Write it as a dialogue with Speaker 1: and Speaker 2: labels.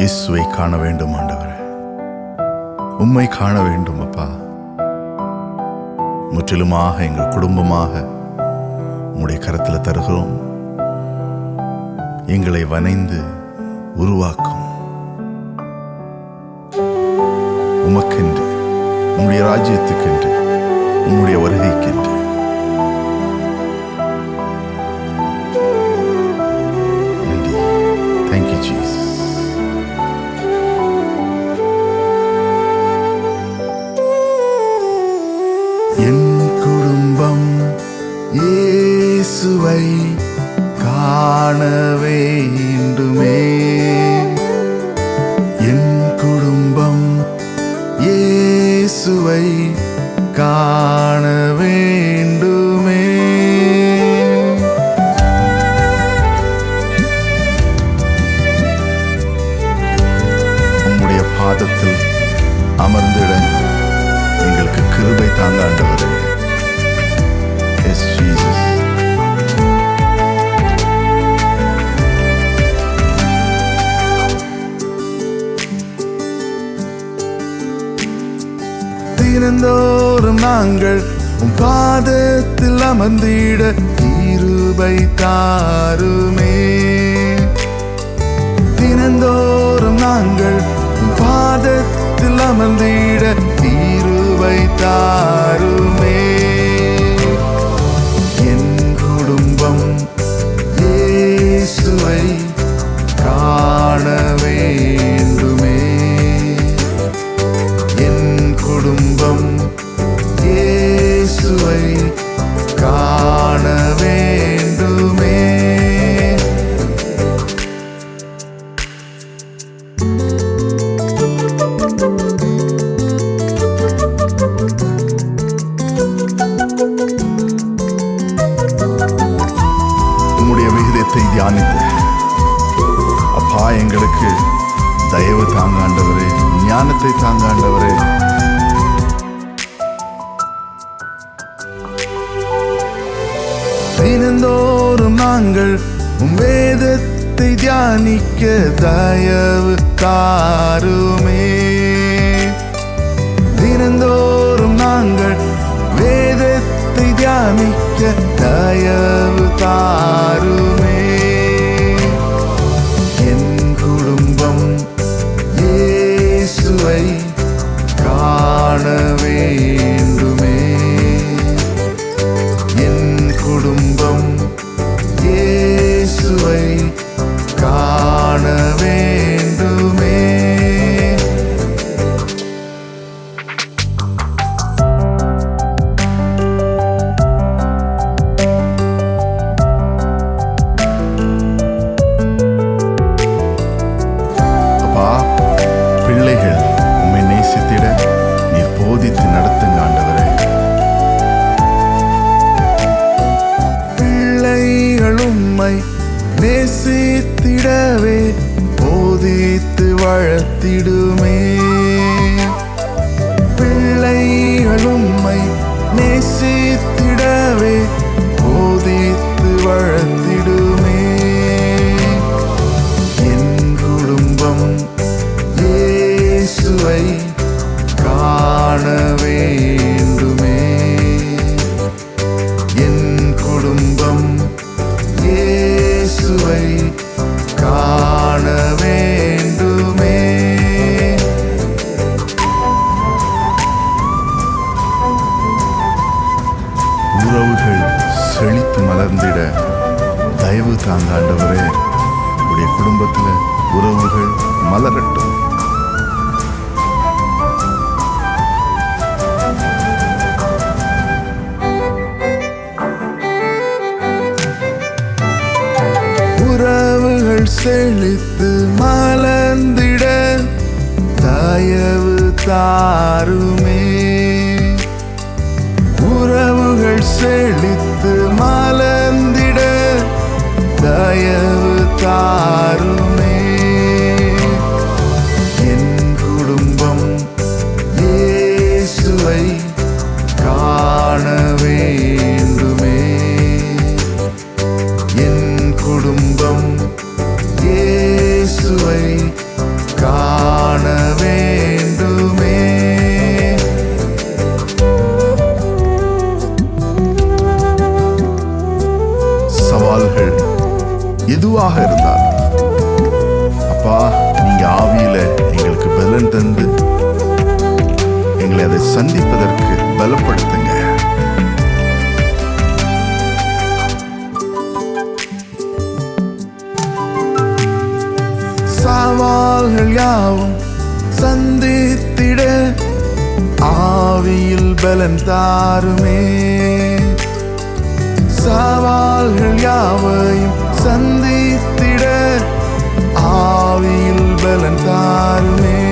Speaker 1: இயேசுவை காண வேண்டும் ஆண்டவரே. உம்மை காண வேண்டும் அப்பா. முற்றிலுமாக எங்கள் குடும்பமாக உம்முடைய கரத்தில் தருகிறோம். எங்களை வனைந்து உருவாக்கும். உமக்கென்று உம்முடைய ராஜ்யத்துக்கென்று உம்முடைய வருகைக்கென்று. என் குடும்பம் இயேசுவை காண வேண்டுமே. என் குடும்பம் இயேசுவை காண வேண்டுமே. உம்முடைய பாதத்தில் அமர்ந்திட கிருபை தாங்க ஆண்டவரே எஸ் ஜீசஸ் தினந்தோறும் நாங்கள் உன் பாதத்தில் அமர்ந்திட கிருபை தாருமே. தினந்தோறும் நாங்கள் உம் பாதத்தில் அமர்ந்திட தீரு தீருவை தாருமே என் குடும்பம் இயேசுவை காண வேண்டுமே. என் குடும்பம் இயேசுவை காண வேண்டுமே. அப்பா எங்களுக்கு தயவு தாங்காண்டவரே ஞானத்தை தாங்காண்டவரே. தினந்தோறும் நாங்கள் உம் வேதத்தை தியானிக்க தயவு தாருமே. தினந்தோறும் நாங்கள் வேதத்தை தியானிக்க தயவு தாருமே. காண உம்மை நேசித்திடவே போதித்து வளர்த்திடுமே. பிள்ளைகள் உம்மை நேசித்து தாங்க ஆண்டவரே உடைய குடும்பத்தில் உறவுகள் மலரட்டும். உறவுகள் செழித்து மலர்ந்திட தயவு தாருமே. உறவுகள் செழித்து எதுவாக இருந்தாலும் அப்பா நீங்க ஆவியில எங்களுக்கு பலன் தந்து எங்களை அதை சந்திப்பதற்கு பலப்படுத்துங்க. சவால்கள் யாவும் சந்தித்திட ஆவியில் பலன் தாருமே. சவால்கள் யாவும் சந்தித்திட ஆவியில் பலன் தாருமே.